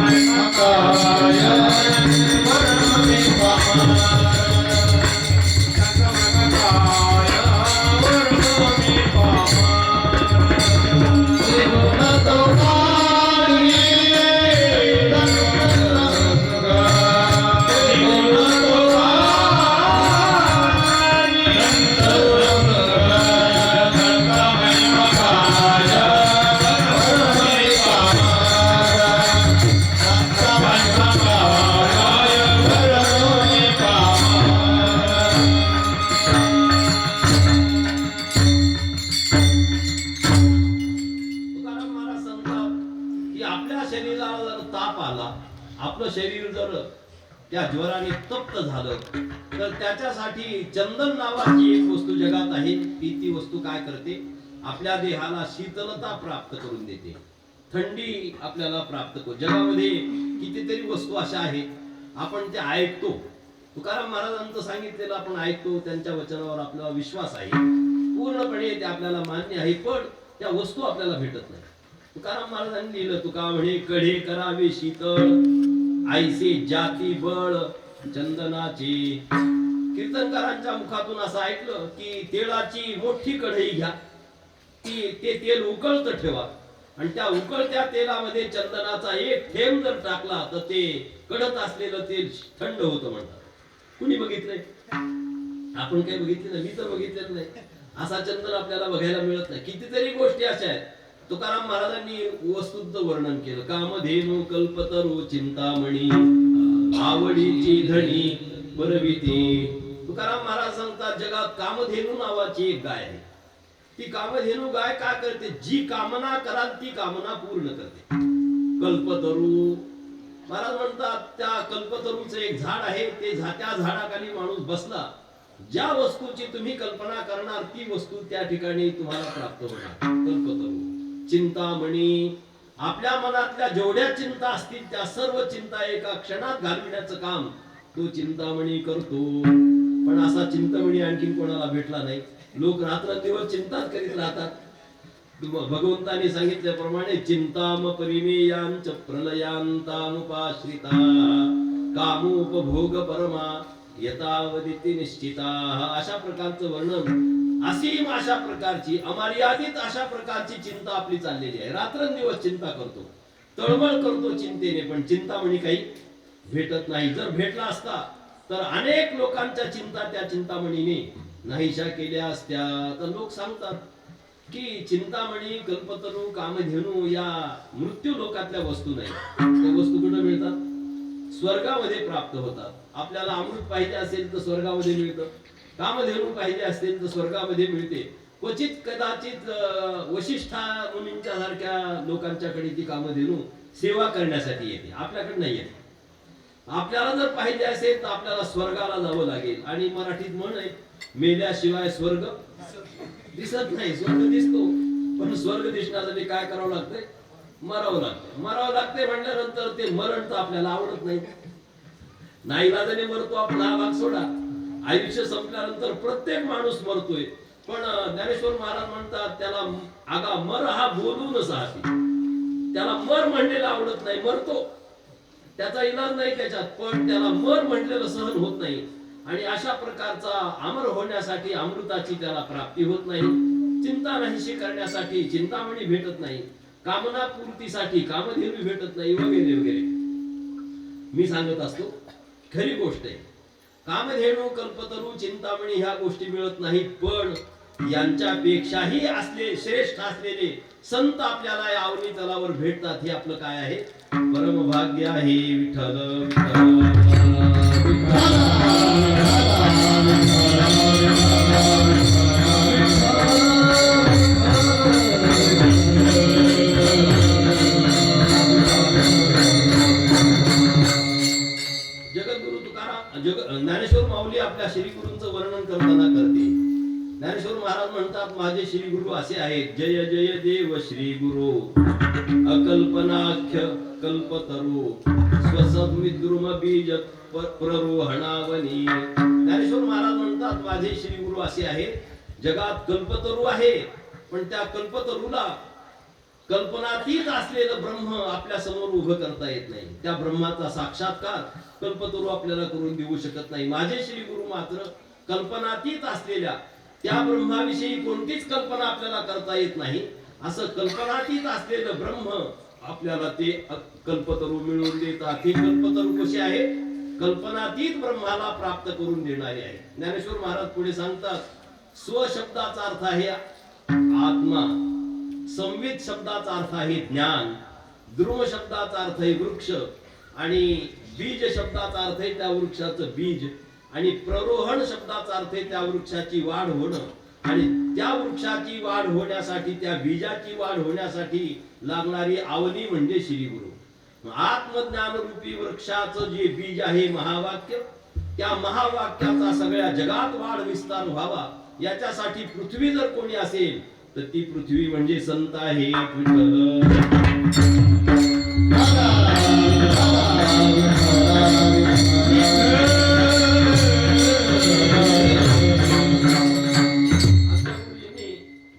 शांता माता आपलं शरीर जर त्या ज्वराने तप्त झालं तर त्याच्यासाठी चंदन नावाची एक वस्तू जगात आहे. की ती वस्तू काय करते? आपल्या देहाला शीतलता प्राप्त करून देते. थंडी आपल्याला प्राप्त करू जगामध्ये कितीतरी वस्तू अशा आहेत. आपण त्या ऐकतो. तुकाराम महाराजांचं सांगितलेलं आपण ऐकतो त्यांच्या वचनावर आपला विश्वास आहे. पूर्णपणे ते आपल्याला मान्य आहे पण त्या वस्तू आपल्याला भेटत नाही. तुकाराम महाराजांनी लिहिलं तुका म्हणे कढे करावे शीतळ आईसी जाती बळ चंदनाची. कीर्तनकारांच्या मुखातून असं ऐकलं की तेलाची मोठी कढई घ्या. ती ते तेल उकळत ठेवा. आणि त्या उकळत्या तेलामध्ये चंदनाचा एक थेंब जर टाकला तर ते कडत असलेलं तेल थंड होतं म्हणतात. कुणी बघितलंय? आपण काही बघितलं नाही मी तर बघितलेलं नाही. असा चंदन आपल्याला बघायला मिळत नाही. कितीतरी गोष्टी अशा आहेत. तुकाराम महाराजांनी वस्तूचं वर्णन केलं. कामधेनु कल्पतरू चिंतामणी आवडीची धणी बरविती. तुकाराम महाराज सांगतात जगात कामधेनू नावाची एक गाय आहे. ती कामधेनू गाय काय करते? जी कामना कराल ती कामना पूर्ण करते. कल्पतरू. महाराज म्हणतात त्या कल्पतरूचं एक झाड आहे ते झा त्या झाडाखाली माणूस बसला. ज्या वस्तूची तुम्ही कल्पना करणार ती वस्तू त्या ठिकाणी तुम्हाला प्राप्त होणार. कल्पतरू. चिंतामणी आपल्या मनातल्या जेवढ्या चिंता असतील त्या सर्व चिंता एका क्षणात घालविण्याचं काम तो चिंतामणी करतो. पण असा चिंतामणी आणखीन कोणाला भेटला नाही. लोक रात्रंदिवस चिंताच करीत राहतात. भगवंतांनी सांगितल्याप्रमाणे चिंताम परिमेयांच प्रलयांतानुपाश्रिता कामोपभोग परमा यथावधी निश्चिता. अशा प्रकारचं वर्णन असीम अशा प्रकारची अमर्यादित अशा प्रकारची चिंता आपली चाललेली आहे. रात्रंदिवस चिंता करतो. तळमळ करतो चिंतेने पण चिंतामणी काही भेटत नाही. जर भेटला असता तर अनेक लोकांच्या चिंता त्या चिंतामणीने नाहीशा केल्या असत्या. तर लोक सांगतात की चिंतामणी कल्पतरू कामधेनू या मृत्यू लोकातल्या वस्तू नाही. त्या वस्तू कुठं मिळतात? स्वर्गामध्ये प्राप्त होतात. आपल्याला अमृत पाहिजे असेल तर स्वर्गामध्ये मिळतं. कामधेनू पाहिजे असेल तर स्वर्गामध्ये मिळते. क्वचित कदाचित वशिष्ठा मुनींच्या सारख्या लोकांच्याकडे ती कामधेनू सेवा करण्यासाठी येते. आपल्याकडे नाही येते आपल्याला जर पाहिजे असेल तर आपल्याला स्वर्गाला जावं लागेल. आणि मराठीत म्हण आहे मेल्याशिवाय स्वर्ग दिसत नाही. स्वर्ग दिसतो पण स्वर्ग दिसण्यासाठी काय करावं लागतंय? मरावं लागतं मरावं लागते म्हटल्यानंतर ते मरण तर आपल्याला आवडत नाही. नाईलाजाने मरतो आपण हा भाग सोडा. आयुष्य संपल्यानंतर प्रत्येक माणूस मरतोय. पण ज्ञानेश्वर महाराज म्हणतात त्याला आगा मर हा बोलूनच आहात त्याला मर म्हणलेलं आवडत नाही मरतो. त्याचा इलाज नाही त्याच्यात पण त्याला मर म्हटलेलं सहन होत नाही. आणि अशा प्रकारचा अमर होण्यासाठी अमृताची त्याला प्राप्ती होत नाही. चिंता नाहीशी करण्यासाठी चिंतामणी भेटत नाही. कामना पूर्तीसाठी कामधेनू भेटत नाही वगैरे वगैरे. मी सांगत असतो खरी गोष्ट आहे. कामधेनू कल्पतरू चिंतामणी ह्या गोष्टी मिळत नाहीत पण यांच्यापेक्षाही असले श्रेष्ठ असलेले संत आपल्याला या अवनी तलावर भेटतात हे आपलं काय आहे परमभाग्य आहे विठ्ठल विठ्ठल. जगद्गुरु माऊली आपल्या श्री गुरूंचं वर्णन करताना करते. ज्ञानेश्वर महाराज म्हणतात माझे श्री गुरु असे आहेत. जय जय देव श्री गुरु अकल्पनाख्य कल्पतरु. स्वसद्विद्रुम बीज प्ररोहणावनी. ज्ञानेश्वर महाराज म्हणतात माझे श्री गुरु असे आहेत. जगात कल्पतरू आहे पण त्या कल्पतरूला कल्पनातीत असलेलं ब्रह्म आपल्यासमोर उभं करता येत नाही. त्या ब्रह्माचा साक्षात्कार कल्पतरू आपल्याला करून देऊ शकत नाही. माझे श्री गुरु मात्र कल्पनातीत असलेल्या त्या ब्रह्माविषयी कोणतीच कल्पना आपल्याला करता येत नाही. असं कल्पनातीत असलेलं ब्रह्म आपल्याला ते कल्पतरू मिळवून देतात. हे कल्पतरू कसे आहे कल्पनातीत ब्रह्माला प्राप्त करून देणारे आहे ज्ञानेश्वर महाराज पुढे सांगतात स्वशब्दाचा अर्थ आहे आत्मा. संवित शब्दाचा अर्थ आहे ज्ञान ध्रुव शब्दाचा अर्थ आहे वृक्ष आणि बीज शब्दाचा अर्थ आहे त्या वृक्षाचं बीज आणि प्ररोहण शब्दाचा अर्थ आहे त्या वृक्षाची वाढ होणं. आणि त्या वृक्षाची वाढ होण्यासाठी त्या बीजाची वाढ होण्यासाठी लागणारी आवली म्हणजे श्री गुरु. आत्मज्ञान रूपी वृक्षाचं जे बीज आहे महावाक्य त्या महावाक्याचा सगळ्या जगात वाढ विस्तार व्हावा. याच्यासाठी पृथ्वी जर कोणी असेल तर ती पृथ्वी म्हणजे संत आहे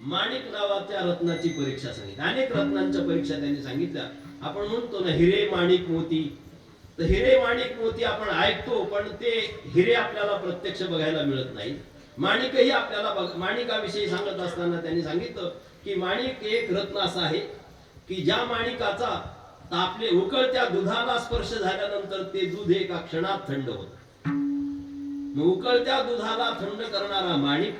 माणिक नावाच्या रत्नाची परीक्षा सांगितली. अनेक रत्नांच्या परीक्षा त्यांनी सांगितल्या. आपण म्हणतो ना हिरे माणिक मोती. तर हिरे माणिक मोती आपण ऐकतो पण ते हिरे आपल्याला प्रत्यक्ष बघायला मिळत नाही माणिकही आपल्याला बघ- माणिकाविषयी सांगत असताना त्यांनी सांगितलं की माणिक एक रत्न असा आहे की ज्या माणिकाचा तापले उकळत्या दुधाला स्पर्श झाल्यानंतर ते दूध एका क्षणात थंड होत. मग उकळत्या दुधाला थंड करणारा माणिक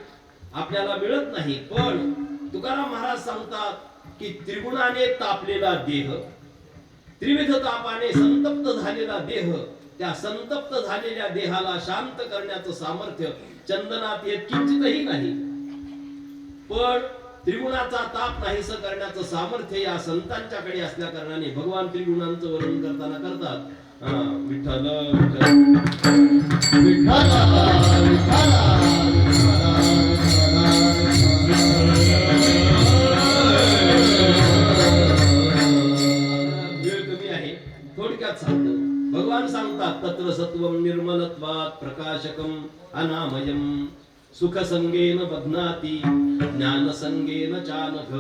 आपल्याला मिळत नाही पण तुकाराम महाराज सांगतात की त्रिगुणाने तापलेला देह त्रिविध तापाने संतप्त झालेला देह त्या संतप्त झालेल्या देहाला शांत करण्याचं सामर्थ्य चंदनात येत किंचितही नाही. पण त्रिगुणाचा ताप नाहीस करण्याचं सामर्थ्य या संतांच्याकडे असल्या कारणाने भगवान त्रिगुणांचं वर्णन करताना करतात. विठ्ठल. विठ्ठल विठ्ठल विठ्ठल. भगवान सांगतात तत्र सत्व निर्मलत्वात प्रकाशकम अनामयम सुख संगेन बघनाती ज्ञान संगेन चानख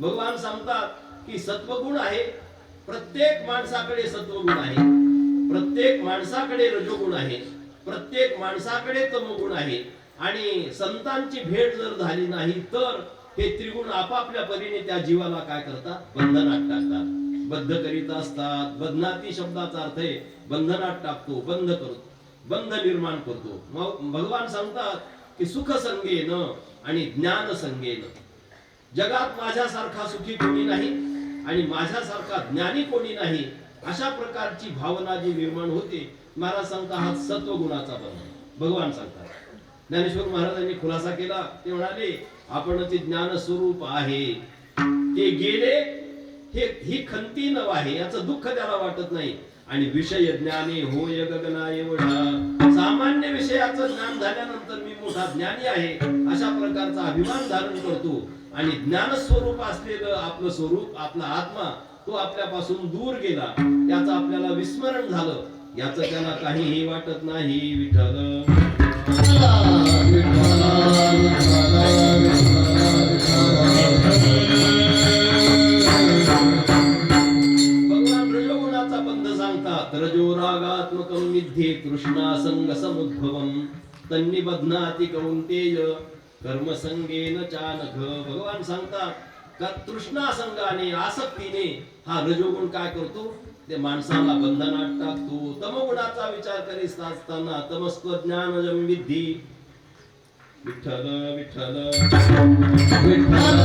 भगवान सांगतात की सत्वगुण आहे प्रत्येक माणसाकडे सत्वगुण आहे। प्रत्येक माणसाकडे रजोगुण आहे प्रत्येक माणसाकडे तमगुण आहे। आणि संतांची भेट जर झाली नाही तर हे त्रिगुण आपापल्या परीने त्या जीवाला काय करतात? बंधनात टाकतात। बद्ध करीत असतात. बंधनाती शब्दाचा अर्थ आहे बंधनात टाकतो बंध करतो बंध निर्माण करतो. मग भगवान सांगतात की सुख संगेन आणि ज्ञान संगेन जगात माझ्यासारखा सुखी कोणी नाही आणि माझ्यासारखा ज्ञानी कोणी नाही अशा प्रकारची भावना जी निर्माण होते महाराज सांगता हा सत्वगुणाचा बंध. भगवान सांगतात. ज्ञानेश्वर महाराजांनी खुलासा केला. ते म्हणाले आपण ते ज्ञान स्वरूप आहे. ते गेले हे ही खंती नव आहे याचं दुःख त्याला वाटत नाही. आणि विषय ज्ञाने होय गगना एवढा सामान्य विषयाचं ज्ञान झाल्यानंतर मी मोठा ज्ञानी आहे अशा प्रकारचा अभिमान धारण करतो. आणि ज्ञान स्वरूप असलेलं आपलं स्वरूप आपला आत्मा तो आपल्यापासून दूर गेला. त्याचं आपल्याला विस्मरण झालं. याचं त्याला काहीही वाटत नाही विठ्ठल. कर्मसंगेन चानघ भगवान सांगतात का तृष्णा संघाने आसक्तीने हा रजोगुण काय करतो? ते माणसाला बंधनात टाकतो. तमगुणाचा विचार करीत असताना तमस्त्व ज्ञान विद्धी. विठ्ठल. विठ्ठल विठ्ठल.